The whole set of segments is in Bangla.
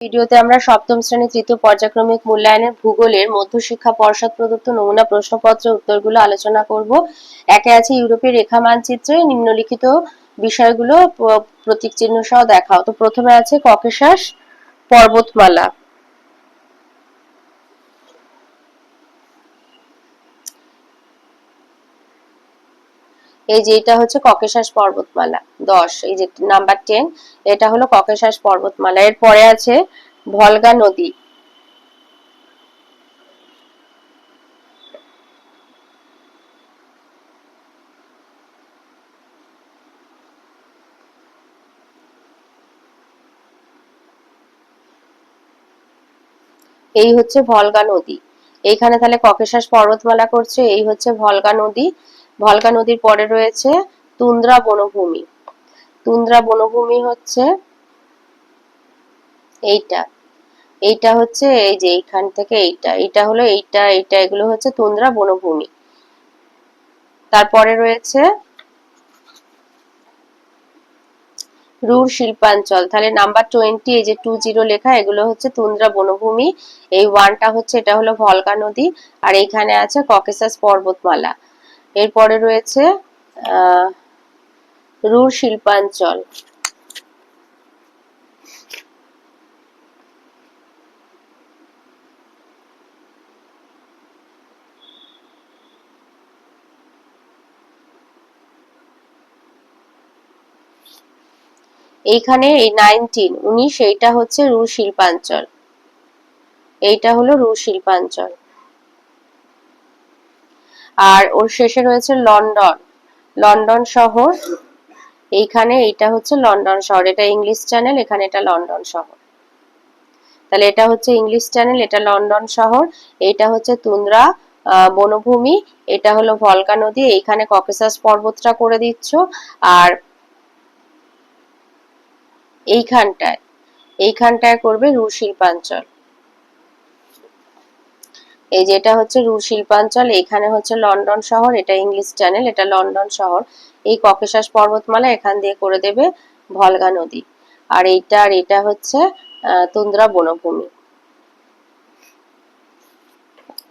ভিডিওতে আমরা সপ্তম শ্রেণির তৃতীয় পর্যায়ক্রমিক মূল্যায়নের ভূগোলের মধ্যশিক্ষা পর্ষদ প্রদত্ত নমুনা প্রশ্নপত্রের উত্তরগুলো আলোচনা করব। একে আছে ইউরোপের রেখা মানচিত্রে নিম্নলিখিত বিষয়গুলো প্রতীক চিহ্ন সহ দেখাও। তো প্রথমে আছে ককেশাস পর্বতমালা। এই যে এটা হচ্ছে ককেশাস পর্বতমালা, দশ, এই যে নাম্বার টেন এটা হলো ককেশাস পর্বতমালা। এর পরে আছে ভলগা নদী। এই হচ্ছে ভলগা নদী। এইখানে তাহলে ককেশাস পর্বতমালা করছে, এই হচ্ছে ভলগা নদী। ভলগা নদীর পরে রয়েছে তুন্দ্রা বনভূমি। তুন্দ্রা বনভূমি হচ্ছে এইটা। এইটা হচ্ছে এই যে এইখান থেকে এইটা। এটা হলো এইটা এইটা, এগুলো হচ্ছে তুন্দ্রা বনভূমি। তারপরে রয়েছে রুর শিল্পাঞ্চল। তাহলে নাম্বার টোয়েন্টি, এই যে টু জিরো লেখা, এগুলো হচ্ছে তুন্দ্রা বনভূমি। এই ওয়ানটা হচ্ছে, এটা হলো ভলকা নদী। আর এইখানে আছে ককেসাস পর্বতমালা। এরপরে রয়েছে রুর শিল্পাঞ্চল। এইখানে এই নাইনটিন, উনিশ, এইটা হচ্ছে রুর শিল্পাঞ্চল। এইটা হলো রুর শিল্পাঞ্চল। আর ওর শেষে রয়েছে লন্ডন। লন্ডন শহর। এইখানে এইটা হচ্ছে লন্ডন শহর। এটা ইংলিশ চ্যানেল, এখানে এটা লন্ডন শহর। তাহলে এটা হচ্ছে ইংলিশ চ্যানেল, এটা লন্ডন শহর। এটা হচ্ছে তুন্দ্রা বনভূমি। এটা হলো ভলকা নদী। এইখানে ককেসাস পর্বতটা করে দিচ্ছ। আর এইখানটায় এইখানটায় করবে রুর শিল্পাঞ্চল এই যে এটা হচ্ছে রুর শিল্পাঞ্চল, এখানে হচ্ছে লন্ডন শহর, এটা ইংলিশ চ্যানেল, এটা লন্ডন শহর। এই ককেশাস পর্বতমালা এখান দিয়ে করে দেবে ভলগা নদী। আর এইটা, আর এটা হচ্ছে তুন্দ্রা বনভূমি।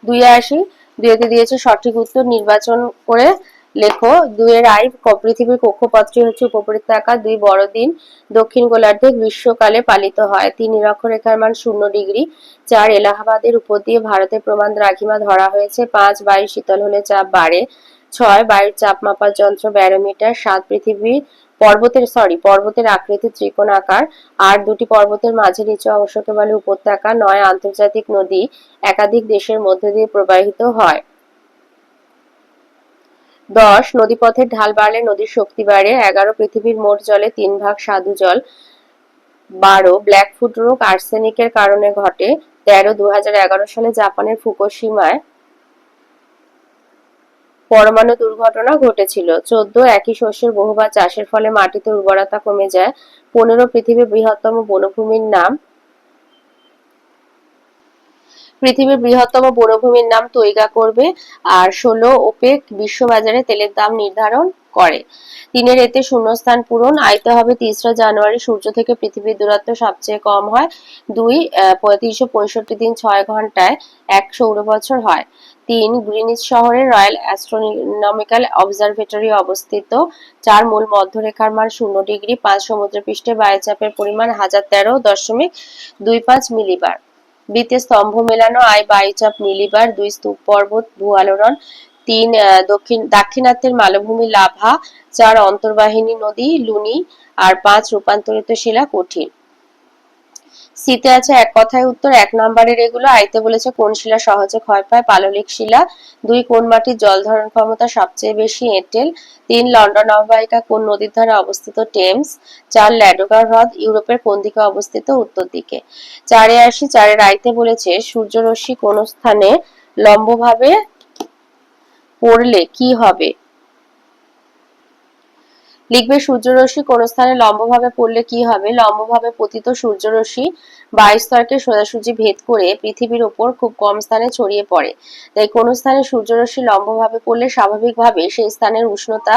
দুই আসি দুইতে দিয়েছে সঠিক উত্তর, নির্বাচন করে লেখো, দুইয়ের আই পৃথিবীর কক্ষপথটি হচ্ছে উপবৃত্তাকার দুই বড়দিন দক্ষিণ গোলার্ধে গ্রীষ্মকালে পালিত হয়। তিন নিরক্ষরেখার মান শূন্য ডিগ্রি। চার, এলাহাবাদের উপর দিয়ে ভারতের প্রমাণ দ্রাঘিমা ধরা হয়েছে। পাঁচ বায়ু শীতল হলে চাপ বাড়ে। ছয়, বায়ুর চাপ মাপার যন্ত্র ব্যারোমিটার। সাত, পৃথিবীর পর্বতের সরি পর্বতের আকৃতি ত্রিকোণ আকার। আর দুটি পর্বতের মাঝে নিচু অংশকে বলে উপত্যকা। নয়, আন্তর্জাতিক নদী একাধিক দেশের মধ্যে দিয়ে প্রবাহিত হয়। দশ নদীপথের ঢাল বাড়লে নদীর শক্তি বাড়ে, এগারো, পৃথিবীর মোট জলে তিন ভাগ স্বাদু জল, বারো, ব্ল্যাক ব্ল্যাকফুট রোগ আর্সেনিকের কারণে ঘটে, তেরো দু সালে জাপানের ফুকুশিমায় পরমাণু দুর্ঘটনা ঘটেছিল। চোদ্দ, একই শস্যের বহুবার চাষের ফলে মাটিতে উর্বরতা কমে যায়। পনেরো, পৃথিবীর বৃহত্তম বনভূমির নাম পৃথিবীর বৃহত্তম বনভূমির নাম তৈগা করবে আর ষোলো ওপেক বিশ্ববাজারে তেলের দাম নির্ধারণ করে। তিনের এতে শূন্যস্থান পূরণ। আইতে হবে তেসরা জানুয়ারি। সূর্য থেকে পৃথিবীর দূরত্ব সবচেয়ে কম হয়। দুই তিনশো পঁয়ষট্টি দিন ছয় ঘন্টায় এক সৌর বছর হয়। তিন, গ্রিনিচ শহরে রয়্যাল অ্যাস্ট্রোনমিক্যাল অবজারভেটরি অবস্থিত। চার, মূল মধ্যরেখার মান শূন্য ডিগ্রি। পাঁচ, সমুদ্রপৃষ্ঠে বায়ুচাপের পরিমাণ হাজার তেরো দশমিক দুই পাঁচ মিলিবার। বিতে স্তম্ভ মেলানো, আয় বায়ুচাপ মিলিবার দুই স্তূপ পর্বত, ভূ আলোড়ন, তিন দক্ষিণ, দাক্ষিণাত্যের মালভূমি লাভা, চার অন্তর্বাহিনী নদী, লুনি, আর পাঁচ রূপান্তরিত শিলা কঠিন সিতে আছে এক কথায় উত্তর, এক নম্বরের এগুলো। আইতে বলেছে, কোন শিলা সহজে ক্ষয় পায়? পাললিক শিলা। দুই, কোন মাটির জল ধারণ ক্ষমতা সবচেয়ে বেশি? এঁটেল। তিন, লন্ডন অববাহিকা, কোন নদীর ধারে অবস্থিত? টেমস। চার, ল্যাডোগার হ্রদ, ইউরোপের কোন দিকে অবস্থিত? উত্তর দিকে। চারে আসি, চারের আইতে বলেছে, সূর্যরশ্মি কোন স্থানে লম্বভাবে পড়লে কি হবে? লিখবে সূর্যরশ্মি কোন স্থানে লম্বভাবে পড়লে কি হবে? লম্বভাবে পতিত সূর্যরশ্মি বায়ুস্তরকে সোজাসুজি ভেদ করে পৃথিবীর উপর খুব কম স্থানে ছড়িয়ে পড়ে। তাই কোন স্থানে সূর্যরশ্মি লম্বভাবে পড়লে স্বাভাবিকভাবে সেই স্থানের উষ্ণতা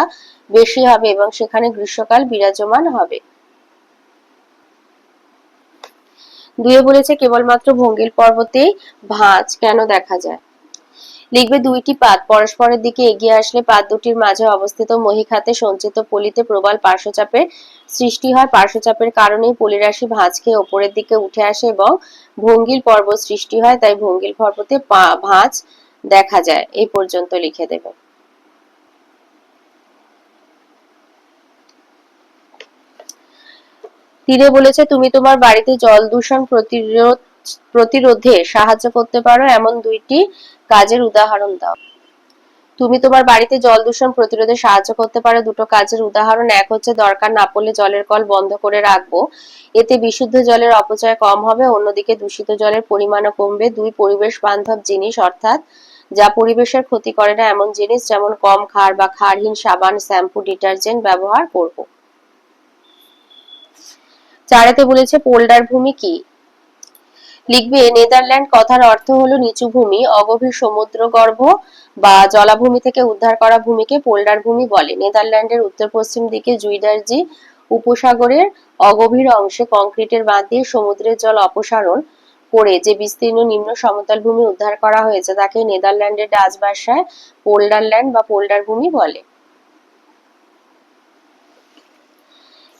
বেশি হবে এবং সেখানে গ্রীষ্মকাল বিরাজমান হবে। দুয়ে বলেছে, কেবলমাত্র ভঙ্গিল পর্বতেই ভাঁজ কেন দেখা যায়? লিখবে দুইটি পাত পরস্পরের দিকে এগিয়ে আসলে পাত দুটির মাঝে অবস্থিত মহিখাতে সঞ্চিত পলিতে প্রবল পার্শ্বচাপের সৃষ্টি হয়। পার্শ্বচাপের কারণেই পলিরাশি ভাঁজ খেয়ে ওপরের দিকে উঠে আসে এবং ভঙ্গিল পর্বত সৃষ্টি হয়, তাই ভঙ্গিল পর্বতে ভাঁজ দেখা যায়। এই পর্যন্ত লিখে দেবে। তীরে বলেছে, তুমি তোমার বাড়িতে জল দূষণ প্রতিরোধ প্রতিরোধে সাহায্য করতে পারো, এমন দুইটি কাজের উদাহরণ দাও। তুমি তোমার বাড়িতে জল দূষণ প্রতিরোধে সাহায্য করতে পারো, দুটো কাজের উদাহরণ। এক হচ্ছে, দরকার না পড়লে জলের কল বন্ধ করে রাখব। এতে বিশুদ্ধ জলের অপচয় কম হবে, অন্যদিকে দূষিত জলের পরিমাণও কমবে। দুই পরিবেশ বান্ধব জিনিস, অর্থাৎ যা পরিবেশের ক্ষতি করে না, এমন জিনিস যেমন কম খার বা ক্ষারহীন সাবান, শ্যাম্পু, ডিটারজেন্ট ব্যবহার করব। চারেতে বলেছে, পোল্ডার ভূমি কি? লিখবে, নেদারল্যান্ড কথার অর্থ হলো নিচু ভূমি, অগভীর সমুদ্র গর্ভ বা জলাভূমি থেকে উদ্ধার করা ভূমিকে পোল্ডার ভূমি বলে। নেদারল্যান্ডের উত্তর পশ্চিম দিকে জুইডার্জি উপসাগরের অগভীর অংশে কংক্রিটের বাঁধ দিয়ে সমুদ্রের জল অপসারণ করে যে বিস্তীর্ণ নিম্ন সমতল ভূমি উদ্ধার করা হয়েছে, তাকে নেদারল্যান্ডের ডাচ ভাষায় পোল্ডারল্যান্ড বা পোল্ডার ভূমি বলে।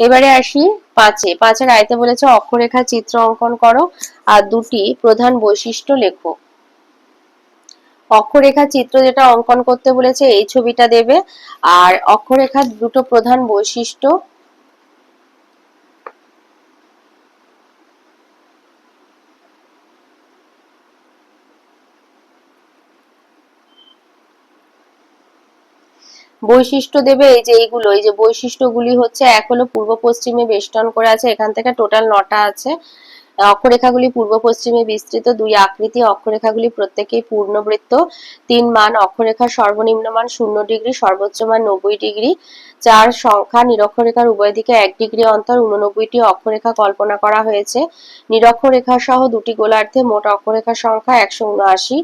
এবারে আসি পাঁচে। পাঁচের রায়তে বলেছে, অক্ষরেখা চিত্র অঙ্কন করো আর দুটি প্রধান বৈশিষ্ট্য লেখো। অক্ষরেখা চিত্র যেটা অঙ্কন করতে বলেছে, এই ছবিটা দেবে। আর অক্ষরেখার দুটো প্রধান বৈশিষ্ট্য বৈশিষ্ট্য দেবে এই যে এইগুলো, এই যে বৈশিষ্ট্যগুলি হচ্ছে এক হলো পূর্ব পশ্চিমে বেষ্টন করে আছে, এখান থেকে টোটাল নটা আছে। অক্ষরেখাগুলি পূর্ব পশ্চিমে বিস্তৃত, দুই আকৃতি, অক্ষরেখাগুলি প্রত্যেকেই পূর্ণবৃত্ত। তিন মান অক্ষরেখার সর্বনিম্ন মান শূন্য ডিগ্রি, সর্বোচ্চ মান নব্বই ডিগ্রি। চার, সংখ্যা, নিরক্ষরেখার উভয় দিকে এক ডিগ্রি অন্তর উননব্বইটি অক্ষরেখা কল্পনা করা হয়েছে। নিরক্ষরেখা সহ দুটি গোলার্ধে মোট অক্ষরেখার সংখ্যা একশো উনআশি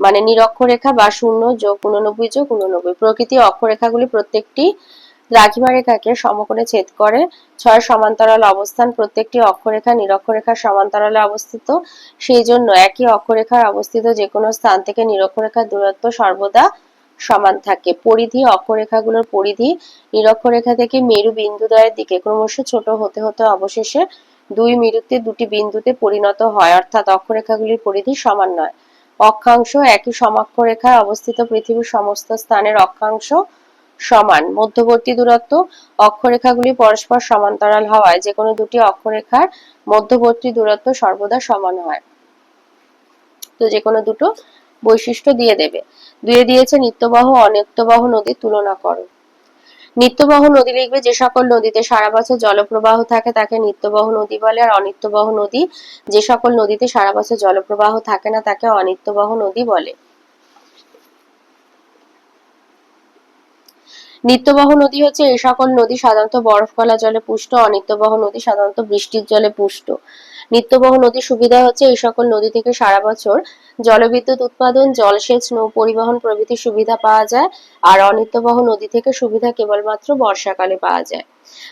মানে নিরক্ষরেখা বা শূন্য যোগ উননব্বই যোগ উননব্বই। প্রকৃতি অক্ষরেখাগুলি প্রত্যেকটি দ্রাঘিমা রেখাকে সমকোণে ছেদ করে, ছয় সমান্তরাল অবস্থান, প্রত্যেকটি অক্ষরেখা নিরক্ষরেখার সমান্তরালে অবস্থিত। সেই জন্য একই অক্ষরেখার অবস্থিত যে কোনো স্থান থেকে নিরক্ষরেখার দূরত্ব সর্বদা সমান থাকে। পরিধি অক্ষরেখাগুলোর পরিধি নিরক্ষরেখা থেকে মেরু বিন্দুদ্বয়ের দিকে ক্রমশ ছোট হতে হতে অবশেষে দুই মেরুতে দুটি বিন্দুতে পরিণত হয়, অর্থাৎ অক্ষরেখাগুলির পরিধি সমান নয়। অক্ষাংশ একই সমাক্ষরেখায় অবস্থিত পৃথিবীর সমস্ত স্থানের অক্ষাংশ সমান। মধ্যবর্তী দূরত্ব অক্ষরেখাগুলি পরস্পর সমান্তরাল হওয়ায় যে কোনো দুটি অক্ষরেখার মধ্যবর্তী দূরত্ব সর্বদা সমান হয়। তো যে কোনো দুটো বৈশিষ্ট্য দিয়ে দেবে। দিয়ে দিয়েছে নিত্যবাহ অনিত্যবাহ নদীর তুলনা করো। নিত্যবাহ নদী লিখবে, যে সকল নদীতে সারা বছর জলপ্রবাহ থাকে তাকে নিত্যবাহ নদী বলে, আর অনিত্যবাহ নদী, যে সকল নদীতে সারা বছর জলপ্রবাহ থাকে না তাকে অনিত্যবাহ নদী বলে। নিত্যবহ নদী হচ্ছে এই সকল নদী সাধারণত বরফকলা জলে পুষ্ট, অনিত্যবহ নদী সাধারণত বৃষ্টির জলে পুষ্ট। নিত্যবহ নদীর সুবিধা হচ্ছে এই সকল নদী থেকে সারা বছর জলবিদ্যুৎ উৎপাদন, জলসেচ, নৌ পরিবহন প্রভৃতি সুবিধা পাওয়া যায়, আর অনিত্যবহ নদী থেকে সুবিধা কেবলমাত্র বর্ষাকালে পাওয়া যায়।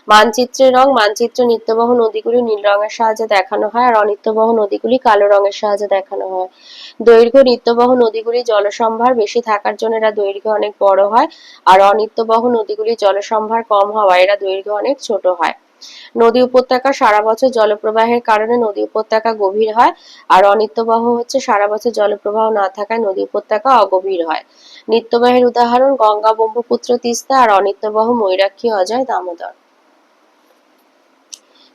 মানচিত্রের রং, মানচিত্র নিত্যবহ নদীগুলি নীল রঙের সাহায্যে দেখানো হয়, আর অনিত্যবহ নদীগুলি কালো রঙের সাহায্যে দেখানো হয়। দৈর্ঘ্য নিত্যবহ নদীগুলি জলসম্ভার বেশি থাকার জন্য এরা দৈর্ঘ্য অনেক বড় হয়, আর অনিত্যবহ নদীগুলি জলসম্ভার কম হওয়ায় এরা দৈর্ঘ্য অনেক ছোট হয়। নদী উপত্যকা সারা বছর জলপ্রবাহের কারণে নদী উপত্যকা গভীর হয়, আর অনিত্যবাহ হচ্ছে সারা বছর জলপ্রবাহ না থাকায় নদী উপত্যকা অগভীর হয়। নিত্যবাহের উদাহরণ, গঙ্গা, ব্রহ্মপুত্র, তিস্তা, আর অনিত্যবাহ ময়ূরাক্ষী, অজয়, দামোদর।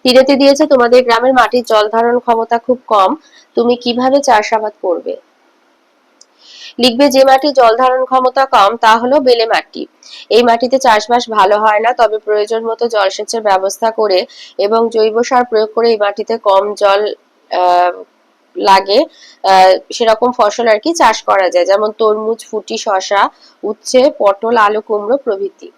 তীরেতে দিয়েছে, তোমাদের গ্রামের মাটির জল ধারণ ক্ষমতা খুব কম, তুমি কীভাবে চাষাবাদ করবে? লিখবে যে মাটি জল ধারণ ক্ষমতা কম, তা হলো বেলে মাটি। এই মাটিতে চাষবাস ভালো হয় না, তবে প্রয়োজন মতো জলসেচের ব্যবস্থা করে এবং জৈব সার প্রয়োগ করে এই মাটিতে কম জল লাগে সেরকম ফসল আর কি চাষ করা যায়। যেমন তরমুজ, ফুটি শশা উচ্ছে, পটল, আলু, কুমড়ো প্রভৃতি।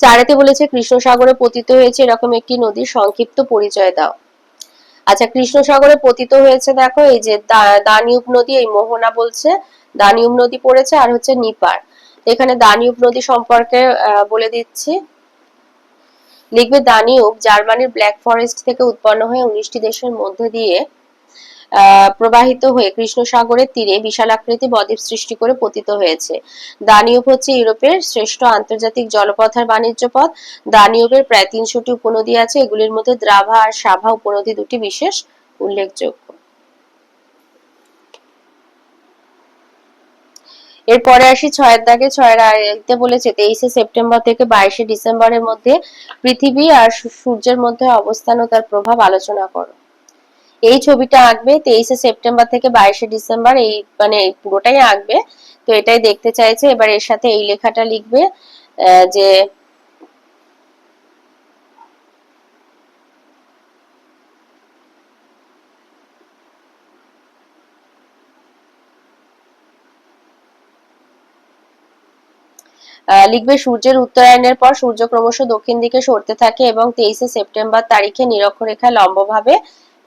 চারেতে বলেছে কৃষ্ণ সাগরে পতিত হয়েছে এরকম একটি নদীর সংক্ষিপ্ত পরিচয় দাও। আচ্ছা কৃষ্ণসাগরে পতিত হয়েছে, দেখো, এই যে দানিউব নদী, এই মোহনা বলছে, দানিউব নদী পড়েছে আর হচ্ছে নিপার এখানে দানিউব নদী সম্পর্কে বলে দিচ্ছি। লিখবে দানিউব, জার্মানির ব্ল্যাক ফরেস্ট থেকে উৎপন্ন হয়ে উনিশটি দেশের মধ্যে দিয়ে প্রবাহিত হয়ে কৃষ্ণ সাগরের তীরে বিশাল আকৃতি বদ্বীপ সৃষ্টি করে পতিত হয়েছে। দানিউব হচ্ছে ইউরোপের শ্রেষ্ঠ আন্তর্জাতিক জলপথ আর বাণিজ্য পথ। দানিউবের প্রায় তিনশোটি উপনদী আছে, এগুলির মধ্যে দ্রাভা আর সাভা উপনদী দুটি বিশেষ উল্লেখযোগ্য। এরপরে আসি ছয়ের দাগে। ছয়ের আয়তে বলেছে, তেইশে সেপ্টেম্বর থেকে বাইশে ডিসেম্বরের মধ্যে পৃথিবী আর সূর্যের মধ্যে অবস্থান ও তার প্রভাব আলোচনা করো। এই ছবিটা আঁকবে তেইশে সেপ্টেম্বর থেকে বাইশে ডিসেম্বর, এই মানে পুরোটাই আঁকবে। তো এটাই দেখতে চাইছে। এবার এর সাথে এই লেখাটা লিখবে যে লিখবে, সূর্যের উত্তরায়ণের পর সূর্য ক্রমশ দক্ষিণ দিকে সরতে থাকে এবং তেইশে সেপ্টেম্বর তারিখে নিরক্ষরেখায় লম্বভাবে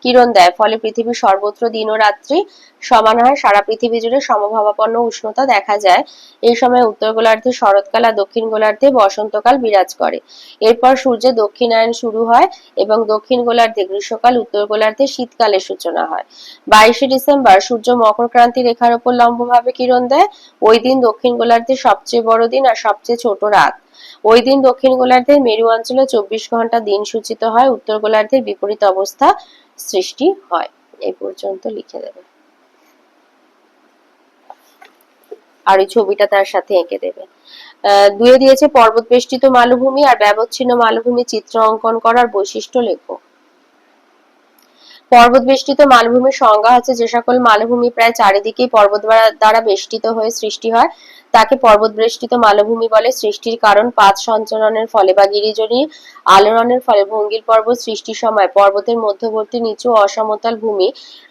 কিরণ দেয়। ফলে পৃথিবীর সর্বত্র দিন ও রাত্রি সমান হয়। সারা পৃথিবী জুড়ে সমভাবাপন্ন উষ্ণতা দেখা যায়। এই সময় উত্তর গোলার্ধে শরৎকাল আর দক্ষিণ গোলার্ধে বসন্তকাল বিরাজ করে। এরপর সূর্যের দক্ষিণায়ন শুরু হয় এবং দক্ষিণ গোলার্ধে গ্রীষ্মকাল, উত্তর গোলার্ধে শীতকালের সূচনা হয়। বাইশে ডিসেম্বর সূর্য মকর ক্রান্তি রেখার উপর লম্বভাবে কিরণ দেয়। ওই দিন দক্ষিণ গোলার্ধের সবচেয়ে বড় দিন আর সবচেয়ে ছোট রাত। ওই দিন দক্ষিণ গোলার্ধের মেরু অঞ্চলে চব্বিশ ঘণ্টা দিন সূচিত হয়। উত্তর গোলার্ধের বিপরীত অবস্থা সৃষ্টি হয়। এই পর্যন্ত লিখে দেবে। আর ওই ছবিটা তার সাথে এঁকে দেবে। দুয়ে দিয়েছে পর্বত বেষ্টিত মালভূমি আর ব্যবচ্ছিন্ন মালভূমি চিত্র অঙ্কন করার বৈশিষ্ট্য লেখো পর্বত বেষ্টিত মালভূমির সংজ্ঞা হচ্ছে যে সকল মালভূমি প্রায় চারিদিকেই পর্বত দ্বারা বেষ্টিত হয়ে সৃষ্টি হয়। তাকে পর্বত বেষ্টিত মালভূমি বলে। সৃষ্টির কারণ পাত সঞ্চরণের ফলে বা গিরিজনী আলোড়নের ফলে ভঙ্গির পর্বত সৃষ্টির সময়। পর্বতের মধ্যবর্তী নিচু অসমতল ভূমি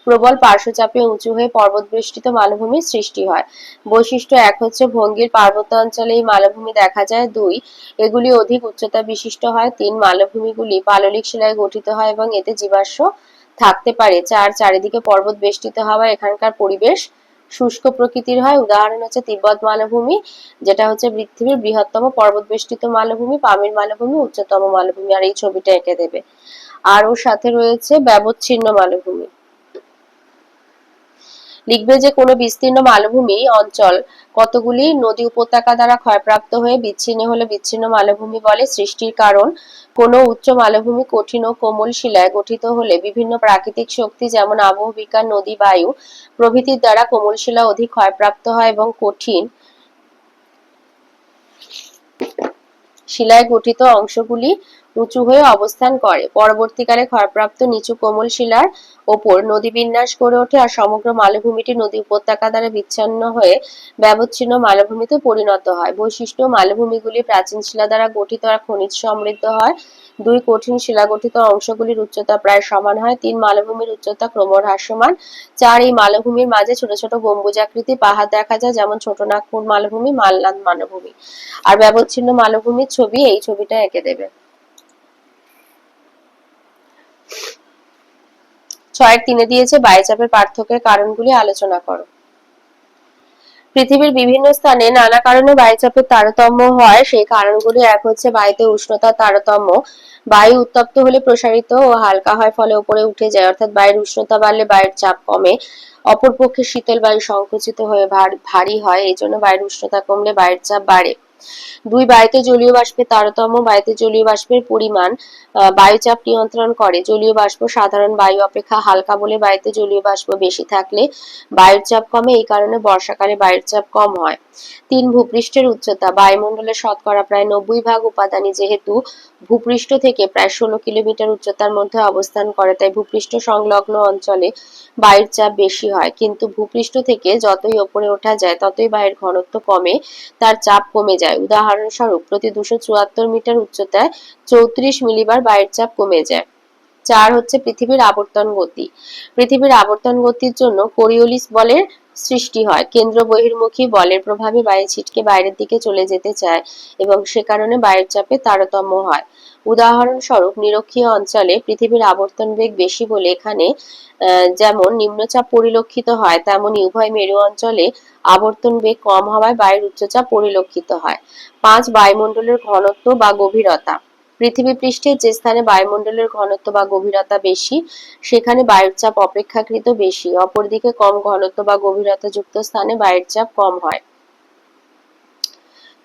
প্রবল পার্শ্বচাপে উঁচু হয়ে পর্বত বেষ্টিত মালভূমির সৃষ্টি হয়। বৈশিষ্ট্য এক হচ্ছে ভঙ্গির পার্বত্য অঞ্চলে এই মালভূমি দেখা যায়। দুই, এগুলি অধিক উচ্চতা বিশিষ্ট হয়। তিন, মালভূমিগুলি পাললিক শিলায় গঠিত হয় এবং এতে জীবাশ্ম থাকতে পারে। চার, চারিদিকে পর্বত বেষ্টিত হওয়ায় এখানকার পরিবেশ শুষ্ক প্রকৃতির হয়। উদাহরণ হচ্ছে তিব্বত মালভূমি, যেটা হচ্ছে পৃথিবীর বৃহত্তম পর্বত বেষ্টিত মালভূমি, পামির মালভূমি, উচ্চতম মালভূমি, আর এই ছবিটা এঁকে দেবে। আর ওর সাথে রয়েছে ব্যবচ্ছিন্ন মালভূমি। লিখবে যে কোনো বিস্তীর্ণ মালভূমি, অঞ্চল। কতগুলি নদী উপত্যকা দ্বারা ক্ষয়প্রাপ্ত হয়ে বিচ্ছিন্ন হলে বিচ্ছিন্ন মালভূমি বলে সৃষ্টির কারণ। কোনো উচ্চ মালভূমি কঠিন ও কোমল শিলায় গঠিত হলে বিভিন্ন প্রাকৃতিক শক্তি যেমন আবহবিকার নদী, বায়ু প্রভৃতির দ্বারা কোমল শিলা অধিক ক্ষয়প্রাপ্ত হয় এবং কঠিন শিলায় গঠিত অংশগুলি উঁচু হয়ে অবস্থান করে। পরবর্তীকালে ক্ষয়প্রাপ্ত নিচু কোমল শিলার ওপর নদী বিন্যাস গড়ে ওঠে আর সমগ্র মালভূমিটি নদী উপত্যকা দ্বারা বিচ্ছিন্ন হয়ে ব্যবচ্ছিন্ন মালভূমিতে পরিণত হয়। বৈশিষ্ট্য, মালভূমিগুলি প্রাচীন শিলা দ্বারা গঠিত আর খনিজ সমৃদ্ধ হয়। দুই কঠিন শিলা গঠিত অংশগুলির উচ্চতা প্রায় সমান হয়। তিন মালভূমির উচ্চতা ক্রমহ্রাসমান। চার, এই মালভূমির মাঝে ছোট ছোট গম্বুজাকৃতি পাহাড় দেখা যায়, যেমন ছোট নাগপুর মালভূমি মালনাথ মালভূমি। আর ব্যবচ্ছিন্ন মালভূমির ছবি এই ছবিটা এঁকে দেবে। ছয়ের তিনে দিয়েছে বায়ুচাপের পার্থক্যের কারণগুলি আলোচনা করো। পৃথিবীর বিভিন্ন স্থানে নানা কারণে বায়ুচাপের তারতম্য হয়, সেই কারণগুলি এক হচ্ছে বায়ুতে উষ্ণতার তারতম্য। বায়ু উত্তপ্ত হলে প্রসারিত ও হালকা হয়, ফলে উপরে উঠে যায়, অর্থাৎ বায়ুর উষ্ণতা বাড়লে বায়ুর চাপ কমে। অপরপক্ষে শীতল বায়ু সংকুচিত হয়ে ভারী হয় এই জন্য বায়ুর উষ্ণতা কমলে বায়ুর চাপ বাড়ে। দুই বায়ুতে জলীয় বাষ্পের তারতম্য, বায়ুতে জলীয় বাষ্পের পরিমাণ বায়ুচাপ নিয়ন্ত্রণ করে। জলীয় বাষ্প সাধারণ বায়ু অপেক্ষা হালকা বলে বায়ুতে জলীয় বাষ্প বেশি থাকলে বায়ুর চাপ কমে, এই কারণে বর্ষাকালে বায়ুর চাপ কম হয়। তিন ভূপৃষ্ঠের উচ্চতা, বায়ুমণ্ডলের শতকরা প্রায় নব্বই ভাগ উপাদানই যেহেতু ভূপৃষ্ঠ থেকে প্রায় ষোলো কিলোমিটার উচ্চতার মধ্যে অবস্থান করে, তাই ভূপৃষ্ঠ সংলগ্ন অঞ্চলে বায়ুর চাপ বেশি হয়। কিন্তু ভূপৃষ্ঠ থেকে যতই ওপরে ওঠা যায়, ততই বায়ুর ঘনত্ব কমে, তার চাপ কমে যায় উদাহরণস্বরূপ, প্রতি দুশো চুয়াত্তর মিটার উচ্চতায় চৌত্রিশ মিলিবার বায়ুর চাপ কমে যায়। চার হচ্ছে পৃথিবীর আবর্তন গতি। পৃথিবীর আবর্তন গতির জন্য কোরিওলিস বলের সৃষ্টি হয়। কেন্দ্র বহির্মুখী বলের প্রভাবে বায়ু ছিটকে বাইরের দিকে চলে যেতে চায় এবং সে কারণে বায়ুর চাপে তারতম্য হয়। উদাহরণস্বরূপ, নিরক্ষীয় অঞ্চলে পৃথিবীর আবর্তন বেগ বেশি বলে এখানে যেমন নিম্নচাপ পরিলক্ষিত হয়, তেমনি উভয় মেরু অঞ্চলে আবর্তন বেগ কম হওয়ায় বায়ুর উচ্চচাপ পরিলক্ষিত হয়। পাঁচ, বায়ুমণ্ডলের ঘনত্ব বা গভীরতা। পৃথিবী পৃষ্ঠের যে স্থানে বায়ুমণ্ডলের ঘনত্ব বা গভীরতা বেশি, সেখানে বায়ুর চাপ অপেক্ষাকৃত বেশি। অপরদিকে কম ঘনত্ব বা গভীরতা যুক্ত স্থানে বায়ুর চাপ কম হয়।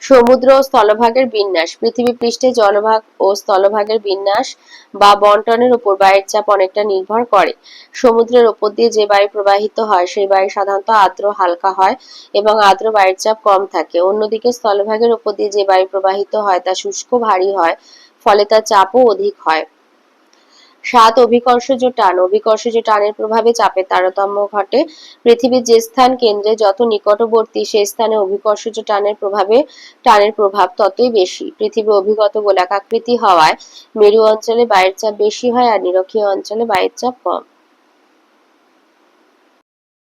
সমুদ্র ও স্থলভাগের বিন্যাস। পৃথিবী পৃষ্ঠে জলভাগ ও স্থলভাগের বিন্যাস বা বন্টনের উপর বায়ুর চাপ অনেকটা নির্ভর করে। সমুদ্রের উপর দিয়ে যে বায়ু প্রবাহিত হয়, সেই বায়ু সাধারণত আর্দ্র, হালকা হয় এবং আর্দ্র বায়ুর চাপ কম থাকে। অন্যদিকে স্থলভাগের উপর দিয়ে যে বায়ু প্রবাহিত হয়, তা শুষ্ক, ভারী হয়, ফলে তার চাপও অধিক হয়। সাত অভিকর্ষজ টান অভিকর্ষজ টানের প্রভাবে চাপের তারতম্য ঘটে। পৃথিবীর যে স্থান কেন্দ্রে যত নিকটবর্তী সেই স্থানে অভিকর্ষজ টানের প্রভাবে টানের প্রভাব ততই বেশি। পৃথিবী অভিগত গোলাকাকৃতি হওয়ায় মেরু অঞ্চলে বায়ুর চাপ বেশি হয় আর নিরক্ষীয় অঞ্চলে বায়ুর চাপ কম।